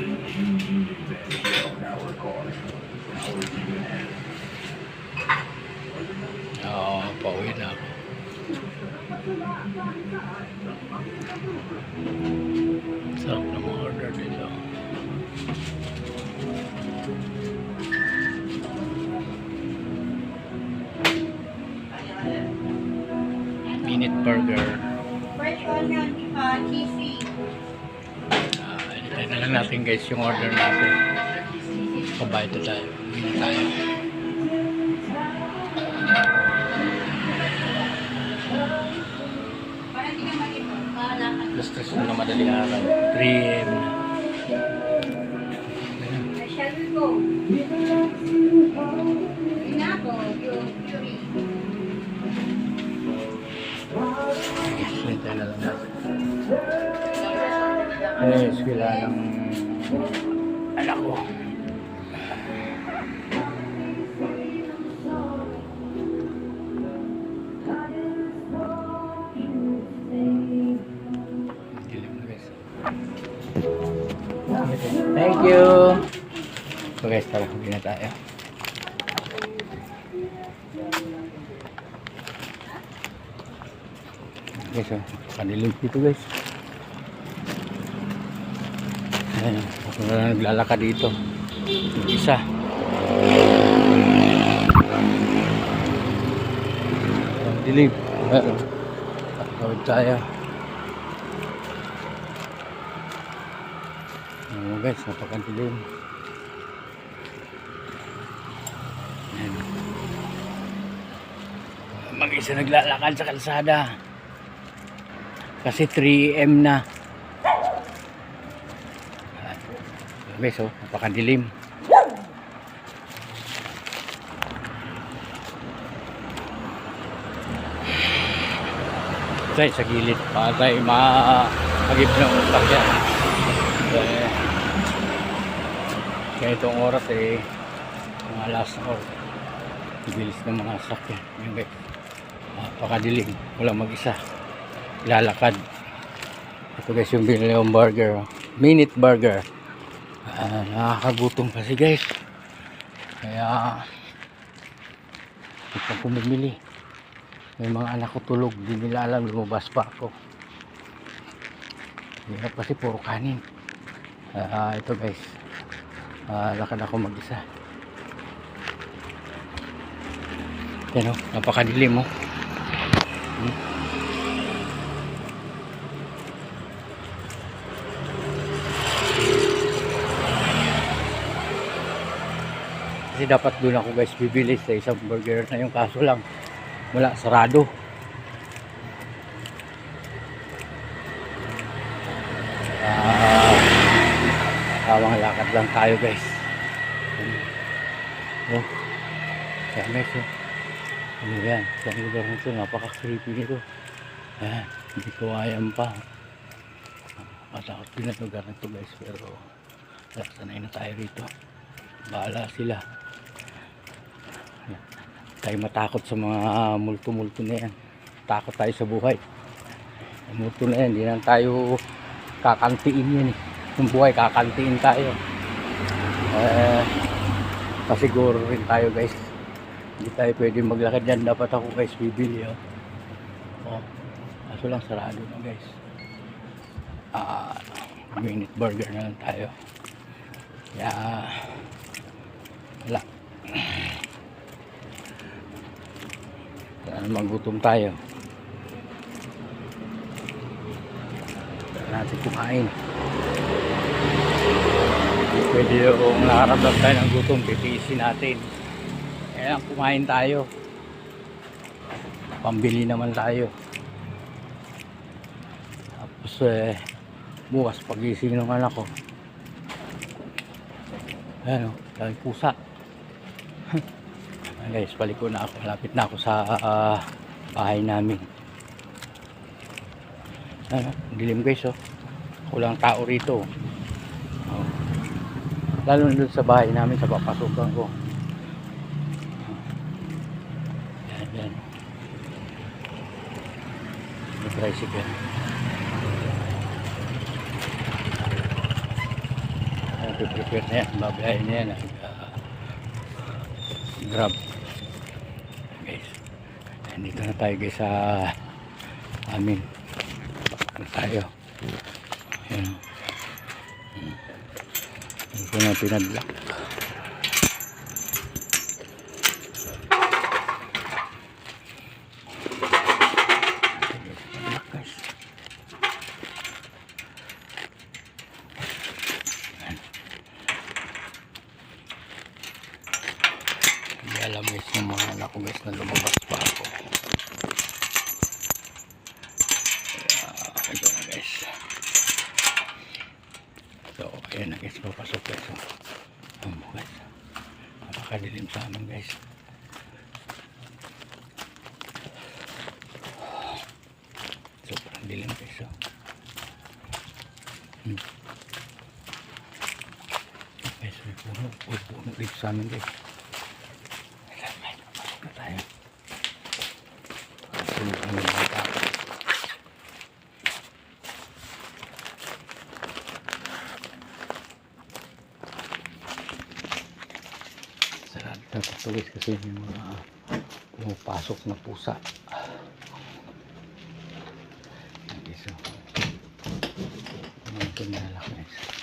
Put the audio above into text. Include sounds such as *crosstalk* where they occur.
Oo, pauwi na ako. Sarap order dito. Minute burger. Fresh onion, uh, cheesy. Ah, hintayin na lang natin guys yung order natin. Pabayad na tayo. Uwi na tayo. Alas 3 na madaling araw. 3 a.m. na. Shall we go? Eh, sila ng anak ko. Thank you. So guys, tara, uwi na tayo. Guys, oh, kanilim dito guys. Ayan, ako na naglalakad dito. Isa. Dilim. Ayan. Tawid tayo. Ayan guys, napakadilim. Ayan. Mag-isa naglalakad sa kalsada. Kasi 3 AM na. Guys, oh, napakadilim. Tayo sa gilid para tayo makagip ng utak yan. Kaya itong oras eh, mga last hour. Bilis ng mga sakyan. Yan guys. Napakadilim. Walang mag-isa. Lalakad. Ito guys yung binili kong burger. oh. Minute burger. Ah, nakakagutom kasi guys. Kaya ito ko bumili. May mga anak ko tulog. Di nila alam lumabas pa ako. Hirap kasi puro kanin. Ah, ito guys. Ah, lakad ako mag-isa. Yan o, napakadilim oh. Hmm. Kasi dapat doon ako guys bibili sa isang burger na yung kaso lang wala sarado. Ah, tawang lakad lang tayo guys. Oh, kaya guys oh. Ano yan? Sa lugar nito, napaka-creepy nito. Ayan, hindi ko ayan pa. Matakot din ang lugar nito guys, pero wala, sanay na tayo rito. Bahala sila. Tayo matakot sa mga multo-multo na yan. Takot tayo sa buhay. Multo na yan, hindi na tayo kakantiin yan eh. Yung buhay, kakantiin tayo. Eh, pasiguro rin tayo guys. Hindi tayo pwede maglakad yan. Dapat ako guys bibili. Oh. Oh. Kaso lang sarado na guys. Ah, minute burger na lang tayo. Kaya, wala. Kaya naman gutom tayo. Natin kumain. Pwede yung nakaramdam tayo ng gutom, titiisin natin. Kaya kumain tayo. Pambili naman tayo. Tapos eh, bukas pagising ng anak ko. Ayan o, dahil pusa. *laughs* Guys, paliko na ako. Malapit na ako sa ah, bahay namin. Ayan o, dilim guys o. Kulang tao rito. Oh. Lalo na sa bahay namin, sa papasukan ko. Yan, yan. May tricycle. Prepare na yan. Babayahin na yan. Grab. Guys nandito na tayo guys sa amin. Na tayo? Ayan. Dito na pinadlock alam guys ng mga anak ko guys na lumabas pa ako. Kaya ito na guys. So ayan na guys papasok guys. So, ayan mo guys. Napakadilim sa amin guys. Sobrang dilim guys. So. Hmm. Guys, may puno. May puno dito sa amin guys. Ayan, may papasok na tayo. Sunod ang mga tao. Sarado na patuloy kasi yung mga pumapasok na pusa. Okay, so. Mga pinala guys.